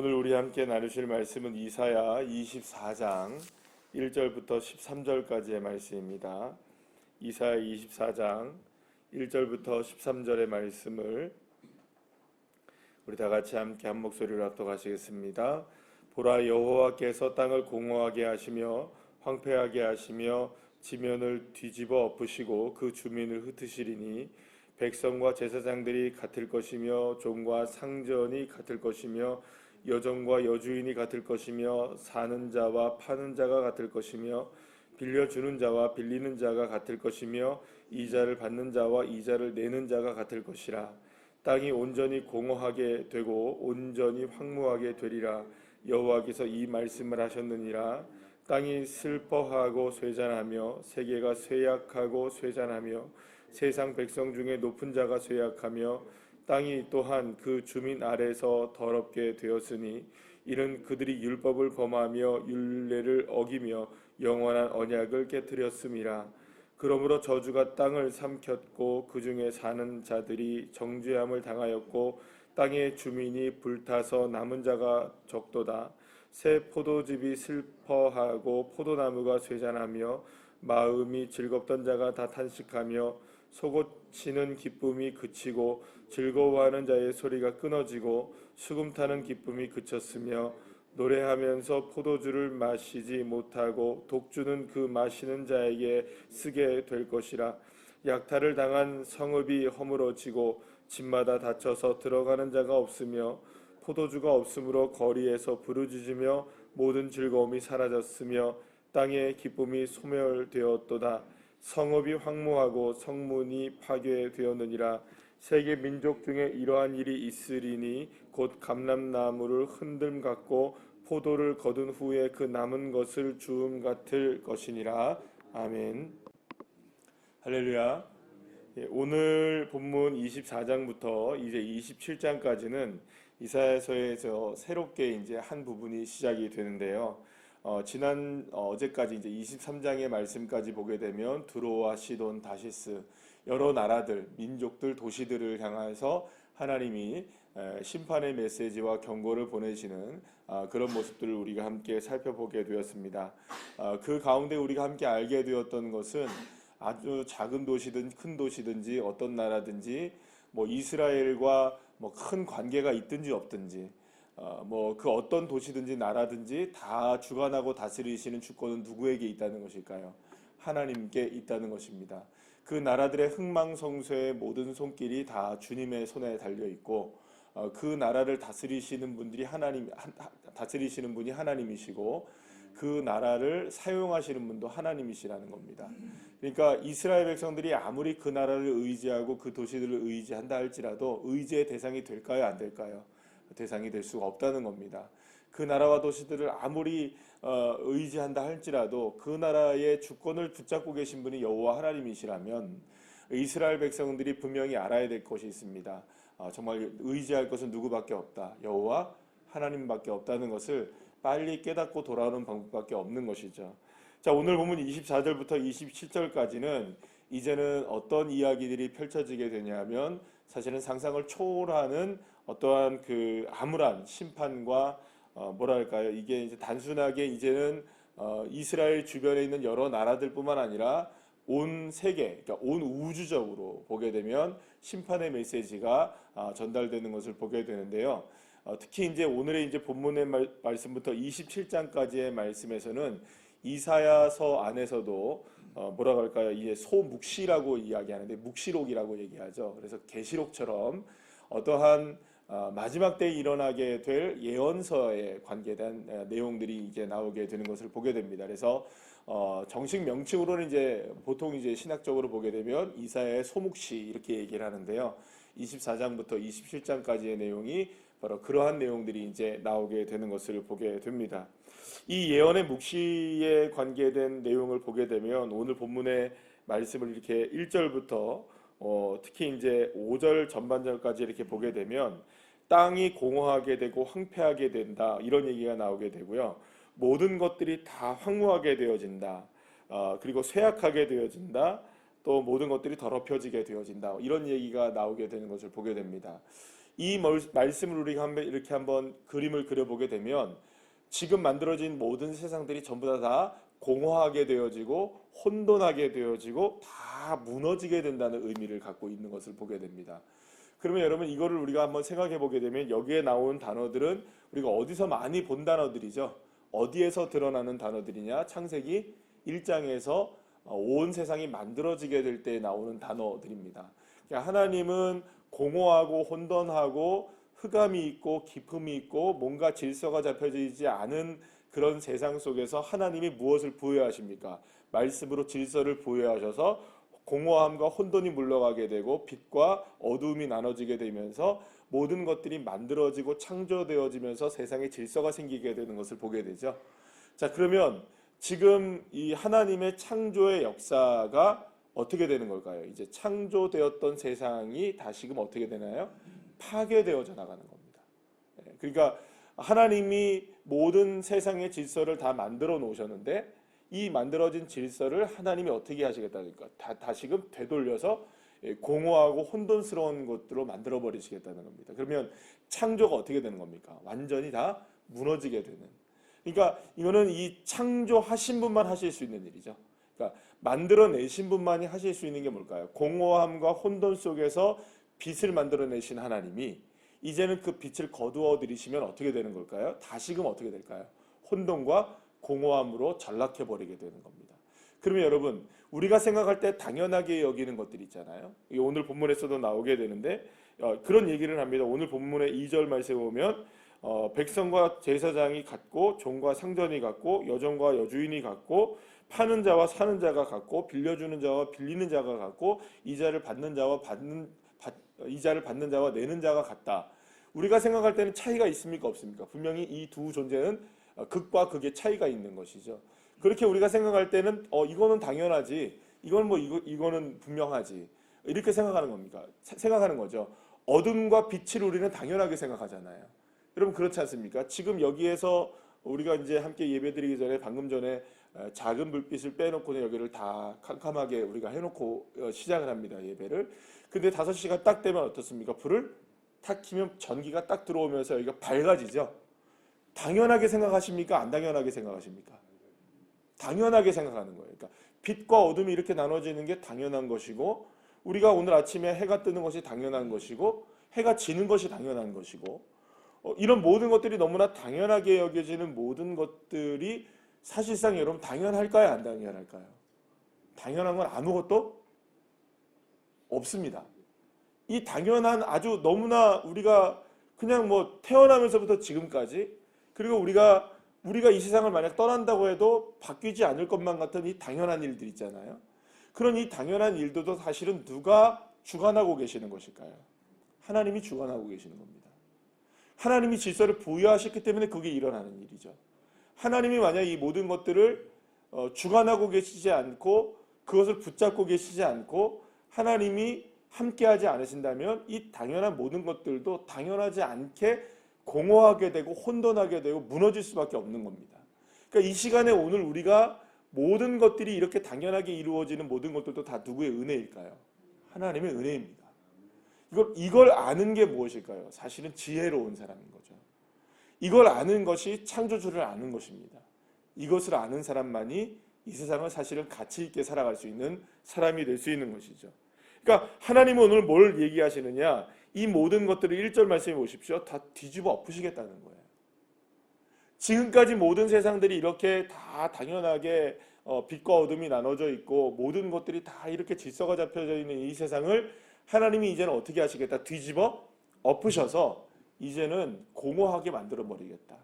오늘 우리 함께 나누실 말씀은 이사야 24장 1절부터 13절까지의 말씀입니다. 이사야 24장 1절부터 13절의 말씀을 우리 다 같이 함께 한 목소리로 합독하시겠습니다. 보라 여호와께서 땅을 공허하게 하시며 황폐하게 하시며 지면을 뒤집어 엎으시고 그 주민을 흩으시리니 백성과 제사장들이 같을 것이며 종과 상전이 같을 것이며 여종과 여주인이 같을 것이며 사는 자와 파는 자가 같을 것이며 빌려주는 자와 빌리는 자가 같을 것이며 이자를 받는 자와 이자를 내는 자가 같을 것이라. 땅이 온전히 공허하게 되고 온전히 황무하게 되리라. 여호와께서 이 말씀을 하셨느니라. 땅이 슬퍼하고 쇠잔하며 세계가 쇠약하고 쇠잔하며 세상 백성 중에 높은 자가 쇠약하며 땅이 또한 그 주민 아래서 더럽게 되었으니 이는 그들이 율법을 범하며 율례를 어기며 영원한 언약을 깨뜨렸음이라. 그러므로 저주가 땅을 삼켰고 그 중에 사는 자들이 정죄함을 당하였고 땅의 주민이 불타서 남은 자가 적도다. 새 포도즙이 슬퍼하고 포도나무가 쇠잔하며 마음이 즐겁던 자가 다 탄식하며 속옷치는 기쁨이 그치고 즐거워하는 자의 소리가 끊어지고 수금 타는 기쁨이 그쳤으며 노래하면서 포도주를 마시지 못하고 독주는 그 마시는 자에게 쓰게 될 것이라. 약탈을 당한 성읍이 허물어지고 집마다 닫혀서 들어가는 자가 없으며 포도주가 없으므로 거리에서 부르짖으며 모든 즐거움이 사라졌으며 땅의 기쁨이 소멸되었도다 성읍이 황무하고 성문이 파괴되었느니라. 세계 민족 중에 이러한 일이 있으리니 곧 감람나무를 흔들m 같고 포도를 거둔 후에 그 남은 것을 주음 같을 것이니라. 아멘. 할렐루야. 예, 오늘 본문 24장부터 이제 27장까지는 이사야서에서 새롭게 이제 한 부분이 시작이 되는데요. 어, 지난 어, 어제까지 이제 23장의 말씀까지 보게 되면 두로와 시돈, 다시스 여러 나라들, 민족들, 도시들을 향해서 하나님이 에, 심판의 메시지와 경고를 보내시는 아, 그런 모습들을 우리가 함께 살펴보게 되었습니다. 아, 그 가운데 우리가 함께 알게 되었던 것은 아주 작은 도시든 큰 도시든지 어떤 나라든지 뭐 이스라엘과 뭐 큰 관계가 있든지 없든지 어, 뭐그 어떤 도시든지 나라든지 다 주관하고 다스리시는 주권은 누구에게 있다는 것일까요? 하나님께 있다는 것입니다. 그 나라들의 흥망성쇠의 모든 손길이 다 주님의 손에 달려 있고 어, 그 나라를 다스리시는 분들이 하나님 하, 다스리시는 분이 하나님이시고 그 나라를 사용하시는 분도 하나님이시라는 겁니다. 그러니까 이스라엘 백성들이 아무리 그 나라를 의지하고 그 도시들을 의지한다 할지라도 의지의 대상이 될까요, 안 될까요? 대상이 될 수가 없다는 겁니다. 그 나라와 도시들을 아무리 어, 의지한다 할지라도 그 나라의 주권을 붙잡고 계신 분이 여호와 하나님이시라면 이스라엘 백성들이 분명히 알아야 될 것이 있습니다. 어, 정말 의지할 것은 누구밖에 없다. 여호와 하나님밖에 없다는 것을 빨리 깨닫고 돌아오는 방법밖에 없는 것이죠. 자, 오늘 보면 24절부터 27절까지는 이제는 어떤 이야기들이 펼쳐지게 되냐면 사실은 상상을 초월하는 어떠한 그 암울한 심판과 어, 뭐랄까요? 이게 이제 단순하게 이제는 어, 이스라엘 주변에 있는 여러 나라들뿐만 아니라 온 세계, 그러니까 온 우주적으로 보게 되면 심판의 메시지가 아, 전달되는 것을 보게 되는데요. 어, 특히 이제 오늘의 이제 본문의 말, 말씀부터 27장까지의 말씀에서는 이사야서 안에서도 어, 뭐라 그럴까요? 이제 소묵시라고 이야기하는데 묵시록이라고 얘기하죠. 그래서 계시록처럼 어떠한 어, 마지막 때에 일어나게 될 예언서에 관계된 에, 내용들이 이제 나오게 되는 것을 보게 됩니다. 그래서 어, 정식 명칭으로는 이제 보통 이제 신학적으로 보게 되면 이사야의 소묵시 이렇게 얘기를 하는데요. 24장부터 27장까지의 내용이 바로 그러한 내용들이 이제 나오게 되는 것을 보게 됩니다. 이 예언의 묵시에 관계된 내용을 보게 되면 오늘 본문의 말씀을 이렇게 1절부터 어, 특히 이제 5절 전반절까지 이렇게 보게 되면 땅이 공허하게 되고 황폐하게 된다 이런 얘기가 나오게 되고요. 모든 것들이 다 황무하게 되어진다. 어, 그리고 쇠약하게 되어진다. 또 모든 것들이 더럽혀지게 되어진다. 이런 얘기가 나오게 되는 것을 보게 됩니다. 이 멀- 말씀을 우리가 한번 이렇게 한번 그림을 그려보게 되면 지금 만들어진 모든 세상들이 전부 다, 다 공허하게 되어지고 혼돈하게 되어지고 다 무너지게 된다는 의미를 갖고 있는 것을 보게 됩니다. 그러면 여러분 이거를 우리가 한번 생각해 보게 되면 여기에 나온 단어들은 우리가 어디서 많이 본 단어들이죠. 어디에서 드러나는 단어들이냐? 창세기 1장에서 온 세상이 만들어지게 될 때 나오는 단어들입니다. 그러니까 하나님은 공허하고 혼돈하고 흑암이 있고 기품이 있고 뭔가 질서가 잡혀지지 않은 그런 세상 속에서 하나님이 무엇을 부여하십니까? 말씀으로 질서를 부여하셔서 공허함과 혼돈이 물러가게 되고 빛과 어두움이 나눠지게 되면서 모든 것들이 만들어지고 창조되어지면서 세상에 질서가 생기게 되는 것을 보게 되죠. 자, 그러면 지금 이 하나님의 창조의 역사가 어떻게 되는 걸까요? 이제 창조되었던 세상이 다시금 어떻게 되나요? 파괴되어져 나가는 겁니다. 예, 그러니까 하나님이 모든 세상의 질서를 다 만들어 놓으셨는데 이 만들어진 질서를 하나님이 어떻게 하시겠다니까 다, 다시금 되돌려서 예, 공허하고 혼돈스러운 것들로 만들어 버리시겠다는 겁니다. 그러면 창조가 어떻게 되는 겁니까? 완전히 다 무너지게 되는. 그러니까 이거는 이 창조하신 분만 하실 수 있는 일이죠. 그러니까 만들어내신 분만이 하실 수 있는 게 뭘까요? 공허함과 혼돈 속에서 빛을 만들어내신 하나님이 이제는 그 빛을 거두어 들이시면 어떻게 되는 걸까요? 다시금 어떻게 될까요? 혼돈과 공허함으로 전락해 버리게 되는 겁니다. 그러면 여러분 우리가 생각할 때 당연하게 여기는 것들이 있잖아요. 오늘 본문에서도 나오게 되는데 어, 그런 얘기를 합니다. 오늘 본문의 2절 말씀에 보면 어, 백성과 제사장이 같고 종과 상전이 같고 여종과 여주인이 같고 파는 자와 사는 자가 같고 빌려주는 자와 빌리는 자가 같고 이자를 받는 자와 받는 받, 이자를 받는 자와 내는 자가 같다. 우리가 생각할 때는 차이가 있습니까 없습니까? 분명히 이 두 존재는 어, 극과 극의 차이가 있는 것이죠. 그렇게 우리가 생각할 때는 어 이거는 당연하지. 이건 뭐 이거 이거는 분명하지. 이렇게 생각하는 겁니까? 사- 생각하는 거죠. 어둠과 빛을 우리는 당연하게 생각하잖아요. 여러분 그렇지 않습니까? 지금 여기에서 우리가 이제 함께 예배드리기 전에 방금 전에 어, 작은 불빛을 빼놓고는 여기를 다 캄캄하게 우리가 해놓고 어, 시작을 합니다 예배를. 근데 5시가 딱 되면 어떻습니까? 불을 탁 키면 전기가 딱 들어오면서 여기가 밝아지죠. 당연하게 생각하십니까? 안 당연하게 생각하십니까? 당연하게 생각하는 거예요. 그러니까 빛과 어둠이 이렇게 나눠지는 게 당연한 것이고 우리가 오늘 아침에 해가 뜨는 것이 당연한 것이고 해가 지는 것이 당연한 것이고 어, 이런 모든 것들이 너무나 당연하게 여겨지는 모든 것들이 사실상 여러분 당연할까요? 안 당연할까요? 당연한 건 아무것도 없습니다. 이 당연한 아주 너무나 우리가 그냥 뭐 태어나면서부터 지금까지 그리고 우리가 우리가 이 세상을 만약 떠난다고 해도 바뀌지 않을 것만 같은 이 당연한 일들 있잖아요. 그런 이 당연한 일들도 사실은 누가 주관하고 계시는 것일까요? 하나님이 주관하고 계시는 겁니다. 하나님이 질서를 부여하셨기 때문에 그게 일어나는 일이죠. 하나님이 만약 이 모든 것들을 어, 주관하고 계시지 않고 그것을 붙잡고 계시지 않고 하나님이 함께하지 않으신다면 이 당연한 모든 것들도 당연하지 않게 공허하게 되고 혼돈하게 되고 무너질 수밖에 없는 겁니다. 그러니까 이 시간에 오늘 우리가 모든 것들이 이렇게 당연하게 이루어지는 모든 것들도 다 누구의 은혜일까요? 하나님의 은혜입니다. 이걸 이걸 아는 게 무엇일까요? 사실은 지혜로운 사람인 거죠. 이걸 아는 것이 창조주를 아는 것입니다. 이것을 아는 사람만이 이 세상을 사실은 가치 있게 살아갈 수 있는 사람이 될 수 있는 것이죠. 그러니까 하나님은 오늘 뭘 얘기하시느냐? 이 모든 것들을 1절 말씀해 보십시오. 다 뒤집어 엎으시겠다는 거예요. 지금까지 모든 세상들이 이렇게 다 당연하게 어, 빛과 어둠이 나눠져 있고 모든 것들이 다 이렇게 질서가 잡혀져 있는 이 세상을 하나님이 이제는 어떻게 하시겠다? 뒤집어 엎으셔서 이제는 공허하게 만들어 버리겠다.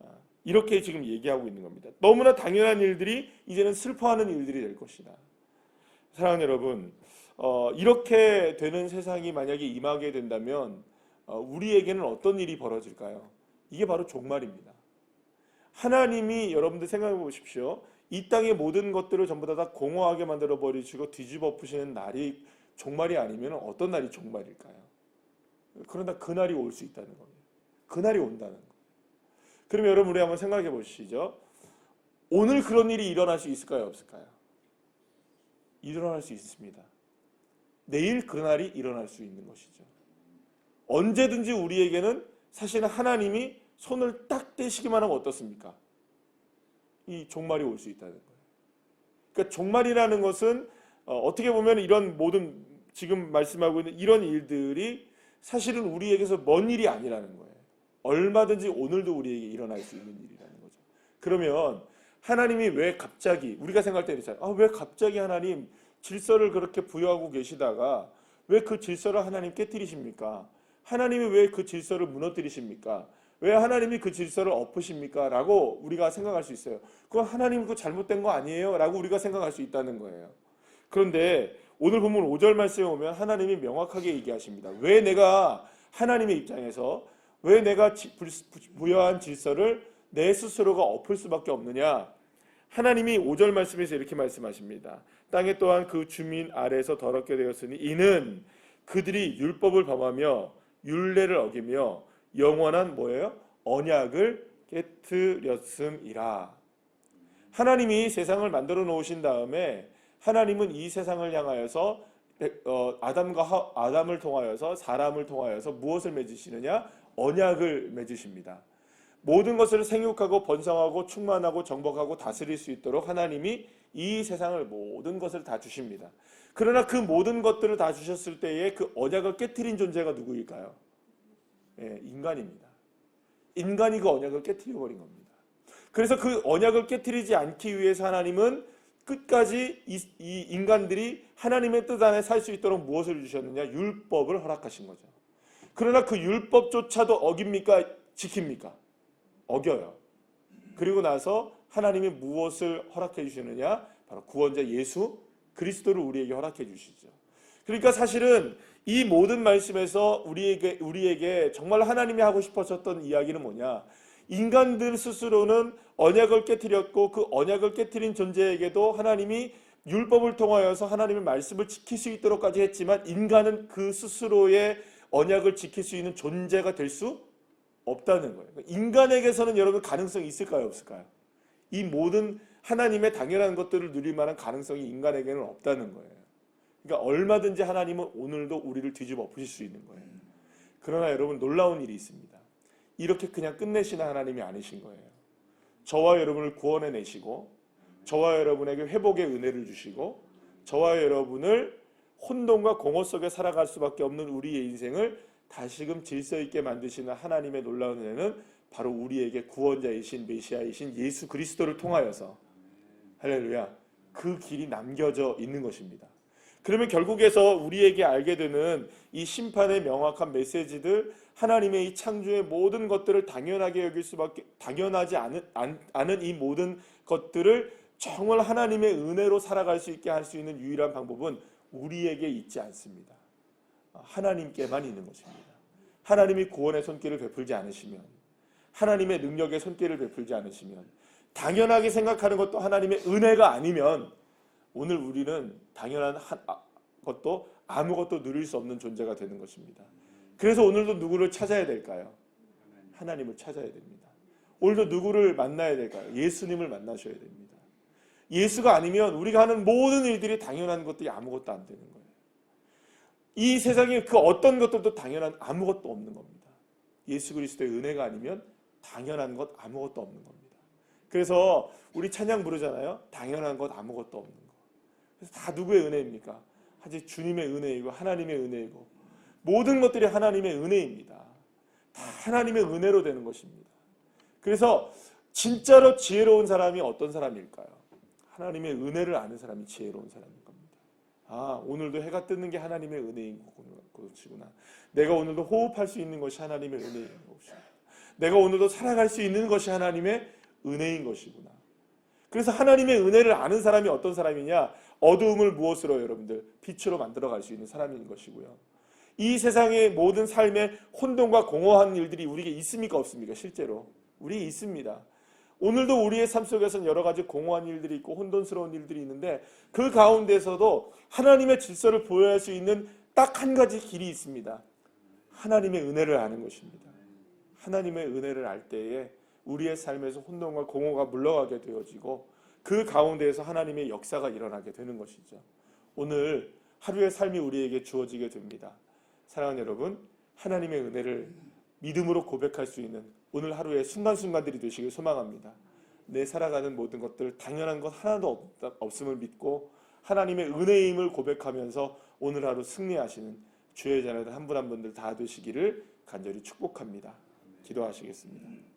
아, 이렇게 지금 얘기하고 있는 겁니다. 너무나 당연한 일들이 이제는 슬퍼하는 일들이 될 것이다. 사랑하는 여러분, 어, 이렇게 되는 세상이 만약에 임하게 된다면 어, 우리에게는 어떤 일이 벌어질까요? 이게 바로 종말입니다. 하나님이 여러분들 생각해 보십시오. 이 땅의 모든 것들을 전부 다, 다 공허하게 만들어 버리시고 뒤집어 엎으시는 날이 종말이 아니면 어떤 날이 종말일까요? 그러나 그 날이 올 수 있다는 겁니다. 그 날이 온다는 거. 그럼 여러분 우리 한번 생각해 보시죠. 오늘 그런 일이 일어날 수 있을까요, 없을까요? 일어날 수 있습니다. 내일 그 날이 일어날 수 있는 것이죠. 언제든지 우리에게는 사실은 하나님이 손을 딱 떼시기만 하면 어떻습니까? 이 종말이 올 수 있다는 거예요. 그러니까 종말이라는 것은 어, 떻게 보면 이런 모든 지금 말씀하고 있는 이런 일들이 사실은 우리에게서 먼 일이 아니라는 거예요. 얼마든지 오늘도 우리에게 일어날 수 있는 일이라는 거죠. 그러면 하나님이 왜 갑자기 우리가 생각할 때 있잖아요. 아, 왜 갑자기 하나님 질서를 그렇게 부여하고 계시다가 왜 그 질서를 하나님 깨뜨리십니까? 하나님이 왜 그 질서를 무너뜨리십니까? 왜 하나님이 그 질서를 엎으십니까? 라고 우리가 생각할 수 있어요. 그건 하나님 그 잘못된 거 아니에요? 라고 우리가 생각할 수 있다는 거예요. 그런데 오늘 본문 5절 말씀에 오면 하나님이 명확하게 얘기하십니다. 왜 내가 하나님의 입장에서 왜 내가 부여한 질서를 내 스스로가 엎을 수밖에 없느냐? 하나님이 5절 말씀에서 이렇게 말씀하십니다. 땅에 또한 그 주민 아래에서 더럽게 되었으니 이는 그들이 율법을 범하며 율례를 어기며 영원한 뭐예요? 언약을 깨뜨렸음이라. 하나님이 세상을 만들어 놓으신 다음에 하나님은 이 세상을 향하여서 어, 아담과 하, 아담을 통하여서 사람을 통하여서 무엇을 맺으시느냐? 언약을 맺으십니다. 모든 것을 생육하고 번성하고 충만하고 정복하고 다스릴 수 있도록 하나님이 이 세상을 모든 것을 다 주십니다. 그러나 그 모든 것들을 다 주셨을 때에 그 언약을 깨뜨린 존재가 누구일까요? 예, 인간입니다. 인간이 그 언약을 깨뜨려 버린 겁니다. 그래서 그 언약을 깨뜨리지 않기 위해서 하나님은 끝까지 이, 이 인간들이 하나님의 뜻 안에 살 수 있도록 무엇을 주셨느냐? 율법을 허락하신 거죠. 그러나 그 율법조차도 어깁니까? 지킵니까? 어겨요. 그리고 나서 하나님이 무엇을 허락해 주시느냐? 바로 구원자 예수 그리스도를 우리에게 허락해 주시죠. 그러니까 사실은 이 모든 말씀에서 우리에게 우리에게 정말 하나님이 하고 싶으셨던 이야기는 뭐냐? 인간들 스스로는 언약을 깨뜨렸고 그 언약을 깨뜨린 존재에게도 하나님이 율법을 통하여서 하나님의 말씀을 지킬 수 있도록까지 했지만 인간은 그 스스로의 언약을 지킬 수 있는 존재가 될 수 없다는 거예요. 인간에게서는 여러분 가능성이 있을까요, 없을까요? 이 모든 하나님의 당연한 것들을 누릴 만한 가능성이 인간에게는 없다는 거예요. 그러니까 얼마든지 하나님은 오늘도 우리를 뒤집어 엎으실 수 있는 거예요. 그러나 여러분 놀라운 일이 있습니다. 이렇게 그냥 끝내시는 하나님이 아니신 거예요. 저와 여러분을 구원해 내시고 저와 여러분에게 회복의 은혜를 주시고 저와 여러분을 혼돈과 공허 속에 살아갈 수밖에 없는 우리의 인생을 다시금 질서 있게 만드시는 하나님의 놀라운 은혜는 바로 우리에게 구원자이신 메시아이신 예수 그리스도를 통하여서 할렐루야 그 길이 남겨져 있는 것입니다. 그러면 결국에서 우리에게 알게 되는 이 심판의 명확한 메시지들 하나님의 이 창조의 모든 것들을 당연하게 여길 수밖에 당연하지 않은, 않, 않은 이 모든 것들을 정말 하나님의 은혜로 살아갈 수 있게 할 수 있는 유일한 방법은 우리에게 있지 않습니다. 하나님께만 있는 것입니다. 하나님이 구원의 손길을 베풀지 않으시면 하나님의 능력의 손길을 베풀지 않으시면 당연하게 생각하는 것도 하나님의 은혜가 아니면 오늘 우리는 당연한 한- 아- 것도 아무것도 누릴 수 없는 존재가 되는 것입니다. 그래서 오늘도 누구를 찾아야 될까요? 하나님을 찾아야 됩니다. 오늘도 누구를 만나야 될까요? 예수님을 만나셔야 됩니다. 예수가 아니면 우리가 하는 모든 일들이 당연한 것들이 아무것도 안 되는 거예요. 이 세상에 그 어떤 것들도 당연한 아무것도 없는 겁니다. 예수 그리스도의 은혜가 아니면 당연한 것 아무것도 없는 겁니다. 그래서 우리 찬양 부르잖아요. 당연한 것 아무것도 없는 거. 그래서 다 누구의 은혜입니까? 아직 주님의 은혜이고 하나님의 은혜이고 모든 것들이 하나님의 은혜입니다. 다 하나님의 은혜로 되는 것입니다. 그래서 진짜로 지혜로운 사람이 어떤 사람일까요? 하나님의 은혜를 아는 사람이 지혜로운 사람인 겁니다. 아, 오늘도 해가 뜨는 게 하나님의 은혜인 것이구나. 내가 오늘도 호흡할 수 있는 것이 하나님의 은혜인 것이구나. 내가 오늘도 살아갈 수 있는 것이 하나님의 은혜인 것이구나. 그래서 하나님의 은혜를 아는 사람이 어떤 사람이냐? 어두움을 무엇으로 여러분들 빛으로 만들어 갈 수 있는 사람인 것이고요. 이 세상의 모든 삶의 혼돈과 공허한 일들이 우리에게 있습니까 없습니까? 실제로 우리 있습니다. 오늘도 우리의 삶 속에서는 여러 가지 공허한 일들이 있고 혼돈스러운 일들이 있는데 그 가운데서도 하나님의 질서를 보여할 수 있는 딱 한 가지 길이 있습니다. 하나님의 은혜를 아는 것입니다. 하나님의 은혜를 알 때에 우리의 삶에서 혼돈과 공허가 물러가게 되어지고 그 가운데에서 하나님의 역사가 일어나게 되는 것이죠. 오늘 하루의 삶이 우리에게 주어지게 됩니다. 사랑하는 여러분, 하나님의 은혜를 믿음으로 고백할 수 있는 오늘 하루의 순간순간들이 되시길 소망합니다. 내 살아가는 모든 것들 당연한 것 하나도 없, 없음을 믿고 하나님의 은혜임을 고백하면서 오늘 하루 승리하시는 주의 자녀들 한 분 한 분들 다 되시기를 간절히 축복합니다. 기도하시겠습니다.